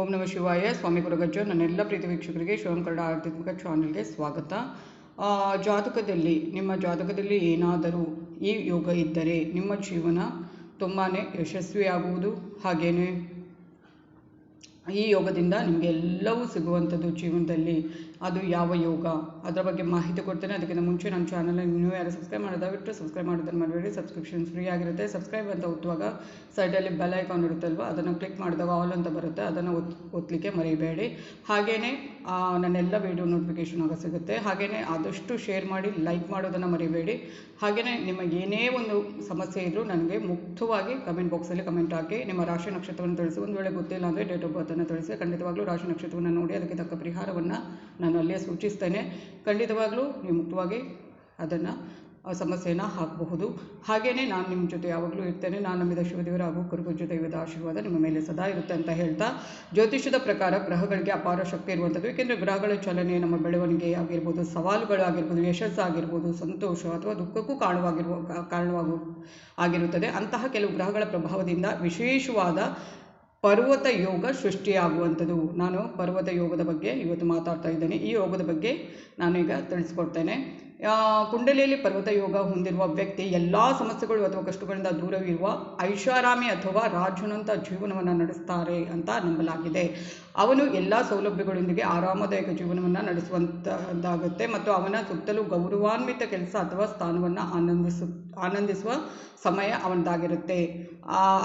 ಓಂ ನಮ ಶಿವಾಯ. ಸ್ವಾಮಿ ಗುರುಗಜ್ಜ ನನ್ನೆಲ್ಲ ಪ್ರೀತಿ ವೀಕ್ಷಕರಿಗೆ ಶಿವಂ ಕನ್ನಡ ಆಧ್ಯಾತ್ಮಿಕ ಚಾನಲ್ಗೆ ಸ್ವಾಗತ. ಜಾತಕದಲ್ಲಿ, ನಿಮ್ಮ ಜಾತಕದಲ್ಲಿ ಏನಾದರೂ ಈ ಯೋಗ ಇದ್ದರೆ ನಿಮ್ಮ ಜೀವನ ತುಂಬಾ ಯಶಸ್ವಿಯಾಗುವುದು ಹಾಗೆಯೇ ಈ ಯೋಗದಿಂದ ನಿಮಗೆ ಎಲ್ಲವೂ ಸಿಗುವಂಥದ್ದು ಜೀವನದಲ್ಲಿ ಅದು ಯಾವ ಯೋಗ? ಅದರ ಬಗ್ಗೆ ಮಾಹಿತಿ ಕೊಡ್ತೇನೆ. ಅದಕ್ಕಿಂತ ಮುಂಚೆ ನಮ್ಮ ಚಾನಲ್ ನೀವು ಯಾರು ಸಬ್ಸ್ಕ್ರೈಬ್ ಮಾಡೋದು ಸಬ್ಸ್ಕ್ರೈಬ್ ಮಾಡೋದನ್ನು ಮಾಡಬೇಡಿ ಸಬ್ಸ್ಕ್ರಿಪ್ಷನ್ ಫ್ರೀ ಆಗಿರುತ್ತೆ. ಸಬ್ಸ್ಕ್ರೈಬ್ ಅಂತ ಒತ್ತುವಾಗ ಸೈಡಲ್ಲಿ ಬೆಲ್ ಐಕಾನ್ ಇರುತ್ತಲ್ವ, ಅದನ್ನು ಕ್ಲಿಕ್ ಮಾಡಿದಾಗ ಆಲ್ ಅಂತ ಬರುತ್ತೆ. ಅದನ್ನು ಒತ್ ಒತ್ತಲಿಕ್ಕೆ ಮರಿಬೇಡಿ. ಹಾಗೆಯೇ ನನ್ನೆಲ್ಲ ವೀಡಿಯೋ ನೋಟಿಫಿಕೇಷನ್ ಆಗ ಸಿಗುತ್ತೆ. ಹಾಗೆಯೇ ಆದಷ್ಟು ಶೇರ್ ಮಾಡಿ ಲೈಕ್ ಮಾಡೋದನ್ನು ಮರಿಬೇಡಿ. ಹಾಗೆಯೇ ನಿಮಗೆ ಏನೇ ಒಂದು ಸಮಸ್ಯೆ ಇದ್ದರೂ ನನಗೆ ಮುಕ್ತವಾಗಿ ಕಮೆಂಟ್ ಬಾಕ್ಸಲ್ಲಿ ಕಮೆಂಟ್ ಹಾಕಿ. ನಿಮ್ಮ ರಾಶಿ ನಕ್ಷತ್ರವನ್ನು ತಿಳಿಸಿ ಒಂದು ವೇಳೆ ಗೊತ್ತಿಲ್ಲ ಅಂದರೆ ಡೇಟ್ ಆಫ್ ಬರ್ತನ್ನು ತಿಳಿಸಿ ಖಂಡಿತವಾಗಲೂ ರಾಶಿ ನಕ್ಷತ್ರವನ್ನು ನೋಡಿ, ಅದಕ್ಕೆ ತಕ್ಕ ಪರಿಹಾರವನ್ನು ನಾನು ಅಲ್ಲೇ ಸೂಚಿಸ್ತೇನೆ. ಖಂಡಿತವಾಗಲೂ ನೀವು ಮುಕ್ತವಾಗಿ ಅದನ್ನು ಸಮಸ್ಯೆಯನ್ನು ಹಾಕಬಹುದು. ಹಾಗೆಯೇ ನಾನು ನಿಮ್ಮ ಜೊತೆ ಯಾವಾಗಲೂ ಇರ್ತೇನೆ. ನಾನು ನಂಬಿದ ಶಿವದೇವರ ಹಾಗೂ ಕರುಗುಜ್ಜ ದೈವದ ಆಶೀರ್ವಾದ ನಿಮ್ಮ ಮೇಲೆ ಸದಾ ಇರುತ್ತೆ ಅಂತ ಹೇಳ್ತಾ, ಜ್ಯೋತಿಷ್ಯದ ಪ್ರಕಾರ ಗ್ರಹಗಳಿಗೆ ಅಪಾರ ಶಕ್ತಿ ಇರುವಂಥದ್ದು. ಏಕೆಂದರೆ ಗ್ರಹಗಳ ಚಲನೆ ನಮ್ಮ ಬೆಳವಣಿಗೆ ಆಗಿರ್ಬೋದು, ಸವಾಲುಗಳಾಗಿರ್ಬೋದು, ಯಶಸ್ಸಾಗಿರ್ಬೋದು, ಸಂತೋಷ ಅಥವಾ ದುಃಖಕ್ಕೂ ಕಾರಣವಾಗಿರುವ, ಕಾರಣವಾಗು, ಆಗಿರುತ್ತದೆ. ಅಂತಹ ಕೆಲವು ಗ್ರಹಗಳ ಪ್ರಭಾವದಿಂದ ವಿಶೇಷವಾದ ಪರ್ವತ ಯೋಗ ಸೃಷ್ಟಿಯಾಗುವಂಥದ್ದು. ನಾನು ಪರ್ವತ ಯೋಗದ ಬಗ್ಗೆ ಇವತ್ತು ಮಾತಾಡ್ತಾ ಇದ್ದೇನೆ. ಈ ಯೋಗದ ಬಗ್ಗೆ ನಾನೀಗ ತಿಳಿಸ್ಕೊಡ್ತೇನೆ. ಕುಂಡಲಿಯಲ್ಲಿ ಪರ್ವತ ಯೋಗ ಹೊಂದಿರುವ ವ್ಯಕ್ತಿ ಎಲ್ಲ ಸಮಸ್ಯೆಗಳು ಅಥವಾ ಕಷ್ಟಗಳಿಂದ ದೂರವಿರುವ ಐಷಾರಾಮಿ ಅಥವಾ ರಾಜನಂತ ಜೀವನವನ್ನು ನಡೆಸ್ತಾರೆ ಅಂತ ನಂಬಲಾಗಿದೆ. ಅವನು ಎಲ್ಲ ಸೌಲಭ್ಯಗಳೊಂದಿಗೆ ಆರಾಮದಾಯಕ ಜೀವನವನ್ನು ನಡೆಸುವಂಥದ್ದಾಗುತ್ತೆ ಮತ್ತು ಅವನ ಸುತ್ತಲೂ ಗೌರವಾನ್ವಿತ ಕೆಲಸ ಅಥವಾ ಸ್ಥಾನವನ್ನು ಆನಂದಿಸು ಆನಂದಿಸುವ ಸಮಯ ಅವನದಾಗಿರುತ್ತೆ.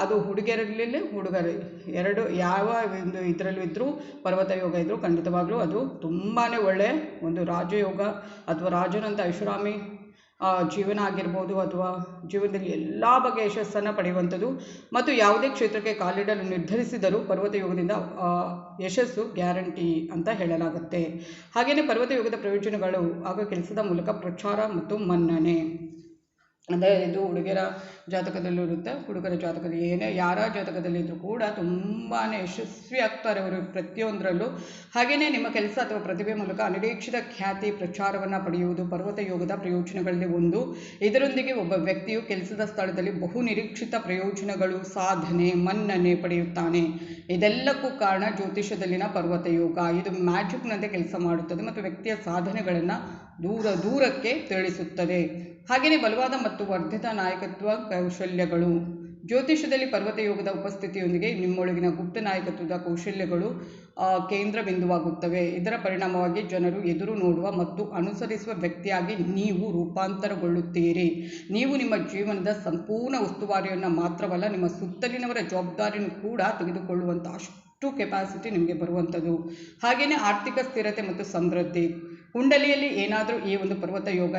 ಅದು ಹುಡುಗಿಯರಲ್ಲಿ ಹುಡುಗರು. ಎರಡು ಯಾವ ಒಂದು ಇದರಲ್ಲೂ ಇದ್ದರೂ ಪರ್ವತ ಯೋಗ ಇದ್ದರೂ ಖಂಡಿತವಾಗಲೂ ಅದು ತುಂಬಾ ಒಳ್ಳೆಯ ಒಂದು ರಾಜಯೋಗ ಅಥವಾ ರಾಜನಂತ ಐಷಾರಾಮಿ ಜೀವನ ಆಗಿರ್ಬೋದು ಅಥವಾ ಜೀವನದಲ್ಲಿ ಎಲ್ಲ ಬಗೆಯ ಯಶಸ್ಸನ್ನು ಪಡೆಯುವಂಥದ್ದು. ಮತ್ತು ಯಾವುದೇ ಕ್ಷೇತ್ರಕ್ಕೆ ಕಾಲಿಡಲು ನಿರ್ಧರಿಸಿದರೂ ಪರ್ವತ ಯೋಗದಿಂದ ಯಶಸ್ಸು ಗ್ಯಾರಂಟಿ ಅಂತ ಹೇಳಲಾಗುತ್ತೆ. ಹಾಗೆಯೇ ಪರ್ವತ ಯೋಗದ ಪ್ರಯೋಜನಗಳು ಆಗ ಕೆಲಸದ ಮೂಲಕ ಪ್ರಚಾರ ಮತ್ತು ಮನ್ನಣೆ. ಅಂದರೆ ಇದು ಹುಡುಗಿಯರ ಜಾತಕದಲ್ಲೂ ಇರುತ್ತೆ, ಹುಡುಗರ ಜಾತಕದಲ್ಲಿ ಏನೇ, ಯಾರ ಜಾತಕದಲ್ಲಿದ್ದರೂ ಕೂಡ ತುಂಬಾ ಯಶಸ್ವಿ ಆಗ್ತಾರೆ ಅವರು ಪ್ರತಿಯೊಂದರಲ್ಲೂ. ಹಾಗೆಯೇ ನಿಮ್ಮ ಕೆಲಸ ಅಥವಾ ಪ್ರತಿಭೆ ಮೂಲಕ ಅನಿರೀಕ್ಷಿತ ಖ್ಯಾತಿ ಪ್ರಚಾರವನ್ನು ಪಡೆಯುವುದು, ಪರ್ವತ ಯೋಗದ ಪ್ರಯೋಜನಗಳಲ್ಲಿ ಒಂದು. ಇದರೊಂದಿಗೆ ಒಬ್ಬ ವ್ಯಕ್ತಿಯು ಕೆಲಸದ ಸ್ಥಳದಲ್ಲಿ ಬಹು ನಿರೀಕ್ಷಿತ ಪ್ರಯೋಜನಗಳು, ಸಾಧನೆ, ಮನ್ನಣೆ ಪಡೆಯುತ್ತಾನೆ. ಇದೆಲ್ಲಕ್ಕೂ ಕಾರಣ ಜ್ಯೋತಿಷದಲ್ಲಿನ ಪರ್ವತ ಯೋಗ. ಇದು ಮ್ಯಾಜಿಕ್ನಂತೆ ಕೆಲಸ ಮಾಡುತ್ತದೆ ಮತ್ತು ವ್ಯಕ್ತಿಯ ಸಾಧನೆಗಳನ್ನು ದೂರ, ದೂರಕ್ಕೆ ತಿಳಿಸುತ್ತದೆ. ಹಾಗೆಯೇ ಬಲವಾದ ಮತ್ತು ವರ್ಧಿತ ನಾಯಕತ್ವ ಕೌಶಲ್ಯಗಳು. ಜ್ಯೋತಿಷ್ಯದಲ್ಲಿ ಪರ್ವತ ಯೋಗದ ಉಪಸ್ಥಿತಿಯೊಂದಿಗೆ ನಿಮ್ಮೊಳಗಿನ ಗುಪ್ತ ನಾಯಕತ್ವದ ಕೌಶಲ್ಯಗಳು ಕೇಂದ್ರ ಬಿಂದುವಾಗುತ್ತವೆ. ಇದರ ಪರಿಣಾಮವಾಗಿ ಜನರು ಎದುರು ನೋಡುವ ಮತ್ತು ಅನುಸರಿಸುವ ವ್ಯಕ್ತಿಯಾಗಿ ನೀವು ರೂಪಾಂತರಗೊಳ್ಳುತ್ತೀರಿ. ನೀವು ನಿಮ್ಮ ಜೀವನದ ಸಂಪೂರ್ಣ ಉಸ್ತುವಾರಿಯನ್ನು ಮಾತ್ರವಲ್ಲ, ನಿಮ್ಮ ಸುತ್ತಲಿನವರ ಜವಾಬ್ದಾರಿಯನ್ನು ಕೂಡ ತೆಗೆದುಕೊಳ್ಳುವಂಥ ಅಷ್ಟು ಕೆಪಾಸಿಟಿ ನಿಮಗೆ ಬರುವಂಥದ್ದು. ಹಾಗೆಯೇ ಆರ್ಥಿಕ ಸ್ಥಿರತೆ ಮತ್ತು ಸಮೃದ್ಧಿ. ಕುಂಡಲಿಯಲ್ಲಿ ಏನಾದರೂ ಈ ಒಂದು ಪರ್ವತ ಯೋಗ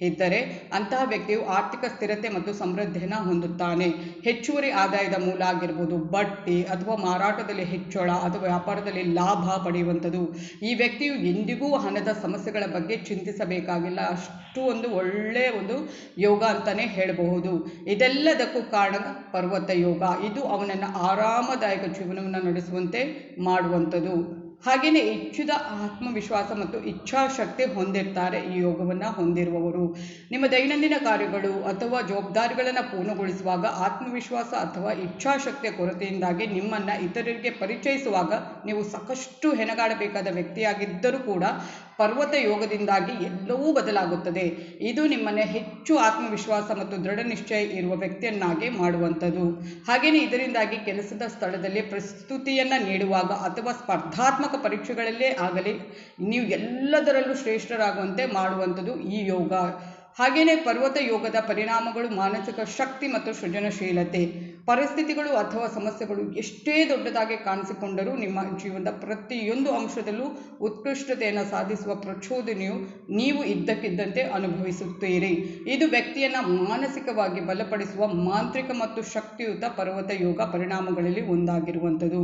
ಇದ್ದರೆ ಅಂತಹ ವ್ಯಕ್ತಿಯು ಆರ್ಥಿಕ ಸ್ಥಿರತೆ ಮತ್ತು ಸಮೃದ್ಧಿಯನ್ನು ಹೊಂದುತ್ತಾನೆ. ಹೆಚ್ಚುವರಿ ಆದಾಯದ ಮೂಲ ಆಗಿರ್ಬೋದು ಬಡ್ತಿ ಅಥವಾ ಮಾರಾಟದಲ್ಲಿ ಹೆಚ್ಚಳ ಅಥವಾ ವ್ಯಾಪಾರದಲ್ಲಿ ಲಾಭ ಪಡೆಯುವಂಥದ್ದು. ಈ ವ್ಯಕ್ತಿಯು ಎಂದಿಗೂ ಹಣದ ಸಮಸ್ಯೆಗಳ ಬಗ್ಗೆ ಚಿಂತಿಸಬೇಕಾಗಿಲ್ಲ. ಅಷ್ಟು ಒಂದು ಒಳ್ಳೆಯ ಒಂದು ಯೋಗ ಅಂತಲೇ ಹೇಳಬಹುದು. ಇದೆಲ್ಲದಕ್ಕೂ ಕಾರಣ ಪರ್ವತ ಯೋಗ. ಇದು ಅವನನ್ನು ಆರಾಮದಾಯಕ ಜೀವನವನ್ನು ನಡೆಸುವಂತೆ ಮಾಡುವಂಥದ್ದು. ಹಾಗೆಯೇ ಹೆಚ್ಚಿದ ಆತ್ಮವಿಶ್ವಾಸ ಮತ್ತು ಇಚ್ಛಾಶಕ್ತಿ ಹೊಂದಿರ್ತಾರೆ ಈ ಯೋಗವನ್ನು ಹೊಂದಿರುವವರು. ನಿಮ್ಮ ದೈನಂದಿನ ಕಾರ್ಯಗಳು ಅಥವಾ ಜವಾಬ್ದಾರಿಗಳನ್ನು ಪೂರ್ಣಗೊಳಿಸುವಾಗ ಆತ್ಮವಿಶ್ವಾಸ ಅಥವಾ ಇಚ್ಛಾಶಕ್ತಿಯ ಕೊರತೆಯಿಂದಾಗಿ ನಿಮ್ಮನ್ನು ಇತರರಿಗೆ ಪರಿಚಯಿಸುವಾಗ ನೀವು ಸಾಕಷ್ಟು ಹೆಣಗಾಡಬೇಕಾದ ವ್ಯಕ್ತಿಯಾಗಿದ್ದರೂ ಕೂಡ ಪರ್ವತ ಯೋಗದಿಂದಾಗಿ ಎಲ್ಲವೂ ಬದಲಾಗುತ್ತದೆ. ಇದು ನಿಮ್ಮನ್ನು ಹೆಚ್ಚು ಆತ್ಮವಿಶ್ವಾಸ ಮತ್ತು ದೃಢ ನಿಶ್ಚಯ ಇರುವ ವ್ಯಕ್ತಿಯನ್ನಾಗಿ ಮಾಡುವಂಥದ್ದು. ಹಾಗೆಯೇ ಇದರಿಂದಾಗಿ ಕೆಲಸದ ಸ್ಥಳದಲ್ಲಿ ಪ್ರಸ್ತುತಿಯನ್ನು ನೀಡುವಾಗ ಅಥವಾ ಸ್ಪರ್ಧಾತ್ಮಕ ಪರೀಕ್ಷೆಗಳಲ್ಲೇ ಆಗಲಿ ನೀವು ಎಲ್ಲದರಲ್ಲೂ ಶ್ರೇಷ್ಠರಾಗುವಂತೆ ಮಾಡುವಂಥದ್ದು ಈ ಯೋಗ. ಹಾಗೆಯೇ ಪರ್ವತ ಯೋಗದ ಪರಿಣಾಮಗಳು, ಮಾನಸಿಕ ಶಕ್ತಿ ಮತ್ತು ಸೃಜನಶೀಲತೆ. ಪರಿಸ್ಥಿತಿಗಳು ಅಥವಾ ಸಮಸ್ಯೆಗಳು ಎಷ್ಟೇ ದೊಡ್ಡದಾಗಿ ಕಾಣಿಸಿಕೊಂಡರೂ ನಿಮ್ಮ ಜೀವನದ ಪ್ರತಿಯೊಂದು ಅಂಶದಲ್ಲೂ ಉತ್ಕೃಷ್ಟತೆಯನ್ನು ಸಾಧಿಸುವ ಪ್ರಚೋದನೆಯು ನೀವು ಇದ್ದಕ್ಕಿದ್ದಂತೆ ಅನುಭವಿಸುತ್ತೀರಿ. ಇದು ವ್ಯಕ್ತಿಯನ್ನು ಮಾನಸಿಕವಾಗಿ ಬಲಪಡಿಸುವ ಮಾಂತ್ರಿಕ ಮತ್ತು ಶಕ್ತಿಯುತ ಪರ್ವತ ಯೋಗ ಪರಿಣಾಮಗಳಲ್ಲಿ ಒಂದಾಗಿರುವಂಥದ್ದು.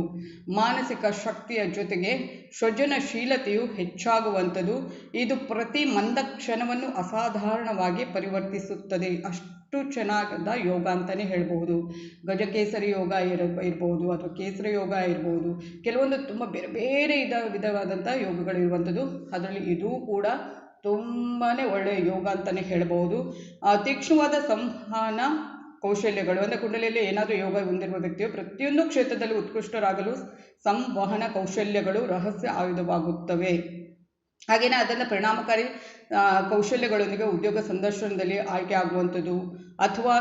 ಮಾನಸಿಕ ಶಕ್ತಿಯ ಜೊತೆಗೆ ಸೃಜನಶೀಲತೆಯು ಹೆಚ್ಚಾಗುವಂಥದ್ದು ಇದು ಪ್ರತಿ ಮಂದ ಕ್ಷಣವನ್ನು ಅಸಾಧಾರಣವಾಗಿ ಪರಿವರ್ತಿಸುತ್ತದೆ. ಅಷ್ಟು ಚೆನ್ನಾದ ಯೋಗ ಅಂತಲೇ ಹೇಳ್ಬೋದು ಗಜಕೇಸರಿ ಯೋಗ ಇರ ಇರ್ಬೋದು ಅಥವಾ ಕೇಸರಿ ಯೋಗ ಇರ್ಬೋದು. ಕೆಲವೊಂದು ತುಂಬ ಬೇರೆ ಬೇರೆ ಇದ ವಿಧವಾದಂಥ ಯೋಗಗಳು ಇರುವಂಥದ್ದು. ಅದರಲ್ಲಿ ಇದೂ ಕೂಡ ತುಂಬಾ ಒಳ್ಳೆಯ ಯೋಗ ಅಂತಲೇ ಹೇಳ್ಬೋದು ಆ, ತೀಕ್ಷ್ಣವಾದ ಸಂವಹನ ಕೌಶಲ್ಯಗಳು. ಅಂದರೆ ಕುಂಡಲಿಯಲ್ಲಿ ಏನಾದರೂ ಯೋಗ ಹೊಂದಿರುವ ವ್ಯಕ್ತಿಯು ಪ್ರತಿಯೊಂದು ಕ್ಷೇತ್ರದಲ್ಲಿ ಉತ್ಕೃಷ್ಟರಾಗಲು ಸಂವಹನ ಕೌಶಲ್ಯಗಳು ರಹಸ್ಯ ಆಯುಧವಾಗುತ್ತವೆ. ಹಾಗೆಯೇ ಅದನ್ನು ಪರಿಣಾಮಕಾರಿ ಕೌಶಲ್ಯಗಳೊಂದಿಗೆ ಉದ್ಯೋಗ ಸಂದರ್ಶನದಲ್ಲಿ ಆಯ್ಕೆ ಆಗುವಂಥದ್ದು, ಅಥವಾ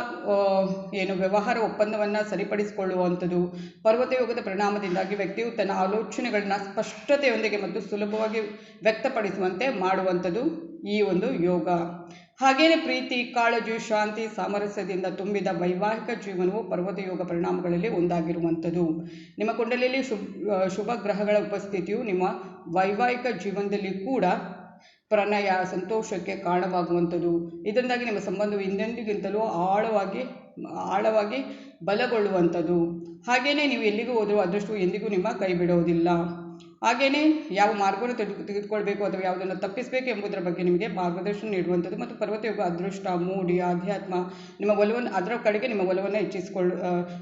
ಏನು ವ್ಯವಹಾರ ಒಪ್ಪಂದವನ್ನು ಸರಿಪಡಿಸಿಕೊಳ್ಳುವಂಥದ್ದು ಪರ್ವತ ಯೋಗದ ಪರಿಣಾಮದಿಂದಾಗಿ ವ್ಯಕ್ತಿಯು ತನ್ನ ಆಲೋಚನೆಗಳನ್ನು ಸ್ಪಷ್ಟತೆಯೊಂದಿಗೆ ಮತ್ತು ಸುಲಭವಾಗಿ ವ್ಯಕ್ತಪಡಿಸುವಂತೆ ಮಾಡುವಂಥದ್ದು ಈ ಒಂದು ಯೋಗ. ಹಾಗೆಯೇ ಪ್ರೀತಿ, ಕಾಳಜಿ, ಶಾಂತಿ, ಸಾಮರಸ್ಯದಿಂದ ತುಂಬಿದ ವೈವಾಹಿಕ ಜೀವನವು ಪರ್ವತ ಯೋಗ ಪರಿಣಾಮಗಳಲ್ಲಿ ಒಂದಾಗಿರುವಂಥದ್ದು. ನಿಮ್ಮ ಕುಂಡಲಿಯಲ್ಲಿ ಶುಭ ಶುಭ ಗ್ರಹಗಳ ಉಪಸ್ಥಿತಿಯು ನಿಮ್ಮ ವೈವಾಹಿಕ ಜೀವನದಲ್ಲಿ ಕೂಡ ಪ್ರಣಯ, ಸಂತೋಷಕ್ಕೆ ಕಾರಣವಾಗುವಂಥದ್ದು. ಇದರಿಂದಾಗಿ ನಿಮ್ಮ ಸಂಬಂಧವು ಹಿಂದೆಂದಿಗಿಂತಲೂ ಆಳವಾಗಿ ಆಳವಾಗಿ ಬಲಗೊಳ್ಳುವಂಥದ್ದು. ಹಾಗೆಯೇ ನೀವು ಎಲ್ಲಿಗೂ ಹೋದರೂ ಅದೃಷ್ಟವು ಎಂದಿಗೂ ನಿಮ್ಮ ಕೈ ಬಿಡೋದಿಲ್ಲ ಹಾಗೆಯೇ ಯಾವ ಮಾರ್ಗವನ್ನು ತೆಗೆದು ತೆಗೆದುಕೊಳ್ಬೇಕು ಅಥವಾ ಯಾವುದನ್ನು ತಪ್ಪಿಸಬೇಕು ಎಂಬುದರ ಬಗ್ಗೆ ನಿಮಗೆ ಮಾರ್ಗದರ್ಶನ ನೀಡುವಂಥದ್ದು ಮತ್ತು ಪರ್ವತಯೋಗ ಅದೃಷ್ಟ, ಮೂಡಿ, ಆಧ್ಯಾತ್ಮ, ನಿಮ್ಮ ಒಲವನ್ನು, ಅದರ ಕಡೆಗೆ ನಿಮ್ಮ ಒಲವನ್ನು ಹೆಚ್ಚಿಸಿಕೊಳ್ಳು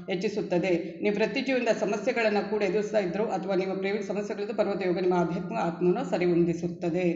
ಹೆಚ್ಚಿಸುತ್ತದೆ. ನೀವು ಪ್ರತಿ ಜೀವನದ ಸಮಸ್ಯೆಗಳನ್ನು ಕೂಡ ಎದುರಿಸ್ತಾ ಇದ್ದರೂ ಅಥವಾ ನಿಮ್ಮ ಪ್ರೇಮ ಸಮಸ್ಯೆಗಳಿದ್ದು ಪರ್ವತ ಯೋಗ ನಿಮ್ಮ ಆಧ್ಯಾತ್ಮ ಆತ್ಮವನ್ನು ಸರಿ ಹೊಂದಿಸುತ್ತದೆ